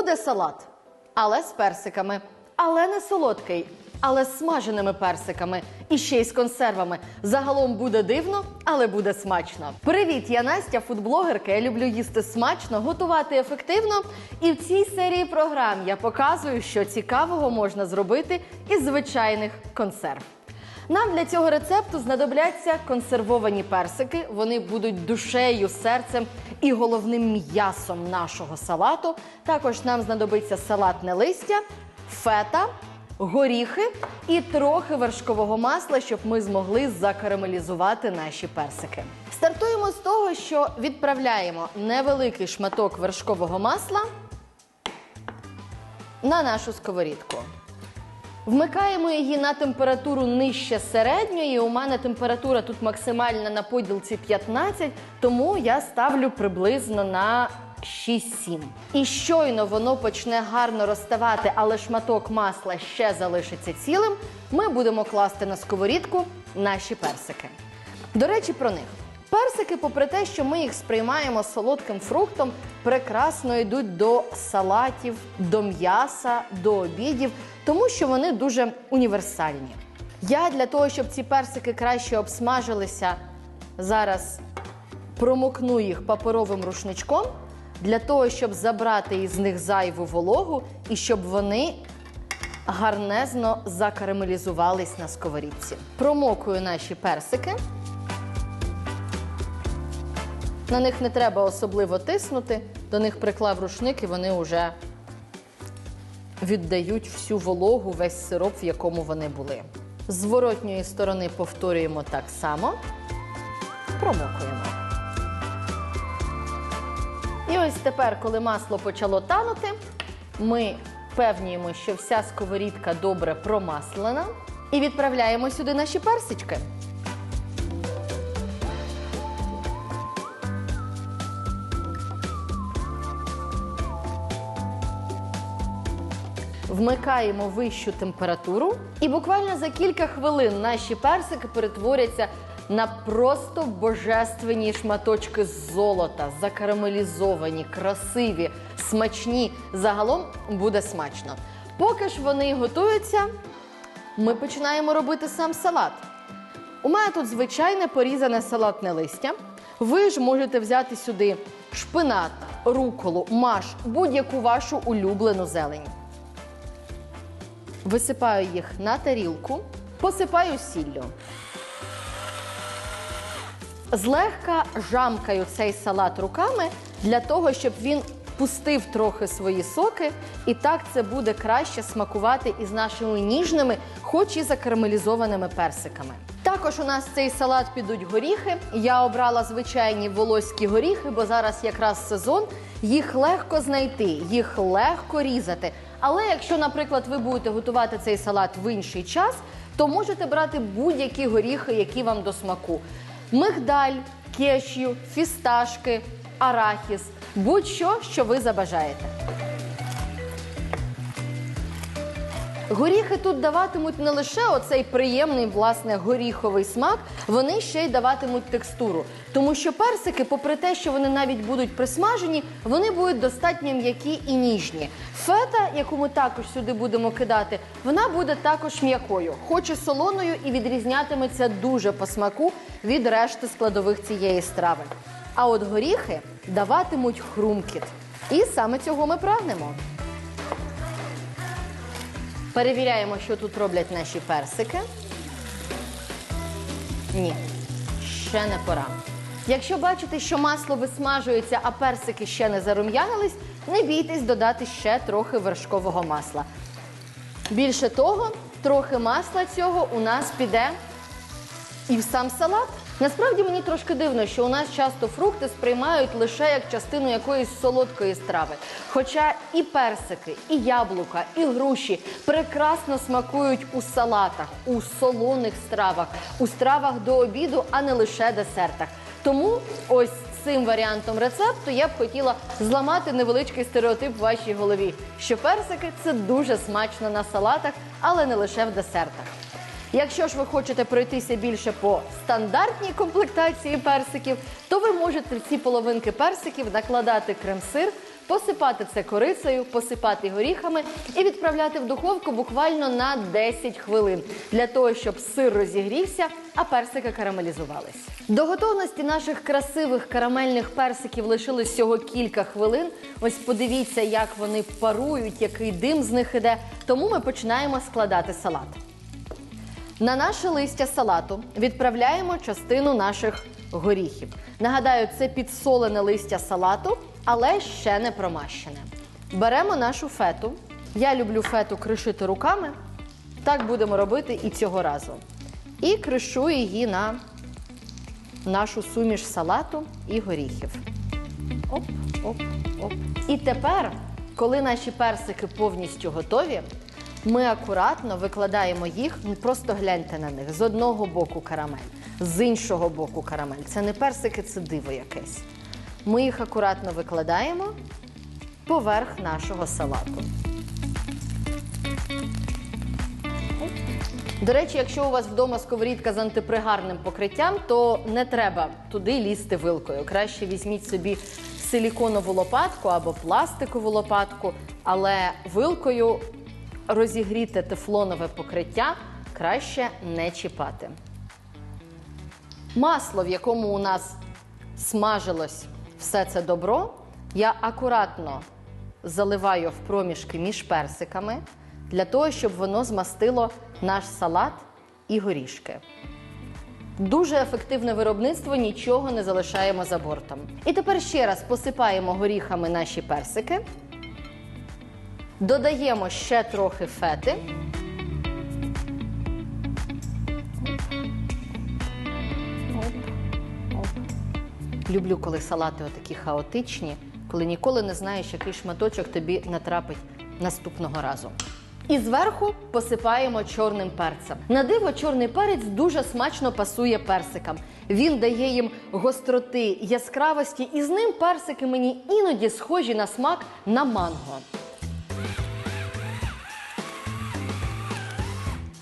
Буде салат, але з персиками, але не солодкий, але з смаженими персиками і ще й з консервами. Загалом буде дивно, але буде смачно. Привіт, я Настя, фудблогерка. Я люблю їсти смачно, готувати ефективно. І в цій серії програм я показую, що цікавого можна зробити із звичайних консерв. Нам для цього рецепту знадобляться консервовані персики. Вони будуть душею, серцем і головним м'ясом нашого салату. Також нам знадобиться салатне листя, фета, горіхи і трохи вершкового масла, щоб ми змогли закарамелізувати наші персики. Стартуємо з того, що відправляємо невеликий шматок вершкового масла на нашу сковорідку. Вмикаємо її на температуру нижче середньої. У мене температура тут максимальна на поділці 15, тому я ставлю приблизно на 6-7. І щойно воно почне гарно розставати, але шматок масла ще залишиться цілим. Ми будемо класти на сковорідку наші персики. До речі, про них. Персики, попри те, що ми їх сприймаємо солодким фруктом, прекрасно йдуть до салатів, до м'яса, до обідів, тому що вони дуже універсальні. Я для того, щоб ці персики краще обсмажилися, зараз промокну їх паперовим рушничком для того, щоб забрати із них зайву вологу і щоб вони гарнезно закарамелізувались на сковорідці. Промокую наші персики. На них не треба особливо тиснути, до них приклав рушник і вони вже віддають всю вологу, весь сироп, в якому вони були. Зворотньої сторони повторюємо так само, промокуємо. І ось тепер, коли масло почало танути, ми впевнюємо, що вся сковорідка добре промаслена, і відправляємо сюди наші персички. Вмикаємо вищу температуру, і буквально за кілька хвилин наші персики перетворяться на просто божественні шматочки золота, закарамелізовані, красиві, смачні. Загалом буде смачно. Поки ж вони готуються, ми починаємо робити сам салат. У мене тут звичайне порізане салатне листя. Ви ж можете взяти сюди шпинат, руколу, маш, будь-яку вашу улюблену зелень. Висипаю їх на тарілку, посипаю сіллю. Злегка жамкаю цей салат руками для того, щоб він пустив трохи свої соки, і так це буде краще смакувати із нашими ніжними, хоч і закарамелізованими персиками. Також у нас цей салат підуть горіхи. Я обрала звичайні волоські горіхи, бо зараз якраз сезон. Їх легко знайти, їх легко різати. Але якщо, наприклад, ви будете готувати цей салат в інший час, то можете брати будь-які горіхи, які вам до смаку: мигдаль, кешю, фісташки, арахіс, будь-що, що ви забажаєте. Горіхи тут даватимуть не лише оцей приємний власне горіховий смак, вони ще й даватимуть текстуру. Тому що персики, попри те, що вони навіть будуть присмажені, вони будуть достатньо м'які і ніжні. Фета, яку ми також сюди будемо кидати, вона буде також м'якою, хоч і солоною, і відрізнятиметься дуже по смаку від решти складових цієї страви. А от горіхи даватимуть хрумкіт. І саме цього ми прагнемо. Перевіряємо, що тут роблять наші персики. Ні, ще не пора. Якщо бачите, що масло висмажується, а персики ще не зарум'янились, не бійтесь додати ще трохи вершкового масла. Більше того, трохи масла цього у нас піде і в сам салат. Насправді мені трошки дивно, що у нас часто фрукти сприймають лише як частину якоїсь солодкої страви. Хоча і персики, і яблука, і груші прекрасно смакують у салатах, у солоних стравах, у стравах до обіду, а не лише десертах. Тому ось цим варіантом рецепту я б хотіла зламати невеличкий стереотип в вашій голові, що персики це дуже смачно на салатах, але не лише в десертах. Якщо ж ви хочете пройтися більше по стандартній комплектації персиків, то ви можете в ці половинки персиків накладати крем-сир, посипати це корицею, посипати горіхами і відправляти в духовку буквально на 10 хвилин для того, щоб сир розігрівся, а персики карамелізувались. До готовності наших красивих карамельних персиків лишилось всього кілька хвилин. Ось подивіться, як вони парують, який дим з них іде. Тому ми починаємо складати салат. На наше листя салату відправляємо частину наших горіхів. Нагадаю, це підсолене листя салату, але ще не промащене. Беремо нашу фету. Я люблю фету кришити руками. Так будемо робити і цього разу. І кришу її на нашу суміш салату і горіхів. Оп, оп, оп. І тепер, коли наші персики повністю готові, ми акуратно викладаємо їх, ну, просто гляньте на них. З одного боку карамель, з іншого боку карамель. Це не персики, це диво якесь. Ми їх акуратно викладаємо поверх нашого салату. До речі, якщо у вас вдома сковорідка з антипригарним покриттям, то не треба туди лізти вилкою. Краще візьміть собі силіконову лопатку або пластикову лопатку, але вилкою розігріте тефлонове покриття краще не чіпати. Масло, в якому у нас смажилось все це добро, я акуратно заливаю в проміжки між персиками для того, щоб воно змастило наш салат і горішки. Дуже ефективне виробництво, нічого не залишаємо за бортом. І тепер ще раз посипаємо горіхами наші персики. Додаємо ще трохи фети. Люблю, коли салати отакі хаотичні, коли ніколи не знаєш, який шматочок тобі натрапить наступного разу. І зверху посипаємо чорним перцем. На диво, чорний перець дуже смачно пасує персикам. Він дає їм гостроти, яскравості, і з ним персики мені іноді схожі на смак на манго.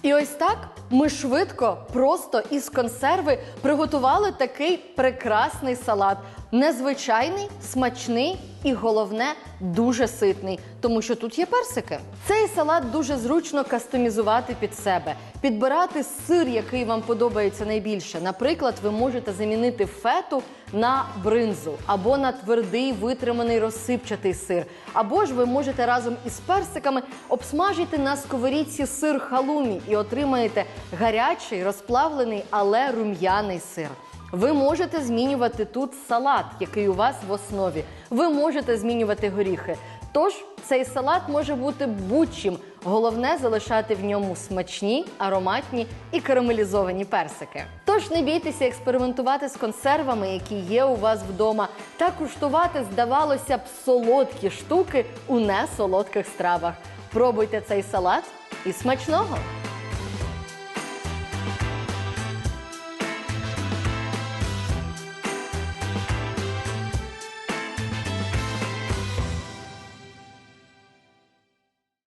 І ось так ми швидко, просто із консерви приготували такий прекрасний салат. Незвичайний, смачний і головне дуже ситний, тому що тут є персики. Цей салат дуже зручно кастомізувати під себе, підбирати сир, який вам подобається найбільше. Наприклад, ви можете замінити фету на бринзу або на твердий витриманий розсипчатий сир. Або ж ви можете разом із персиками обсмажити на сковорідці сир халумі і отримаєте гарячий, розплавлений, але рум'яний сир. Ви можете змінювати тут салат, який у вас в основі. Ви можете змінювати горіхи. Тож цей салат може бути будь-чим. Головне залишати в ньому смачні, ароматні і карамелізовані персики. Тож не бійтеся експериментувати з консервами, які є у вас вдома, та куштувати, здавалося б, солодкі штуки у несолодких стравах. Пробуйте цей салат і смачного!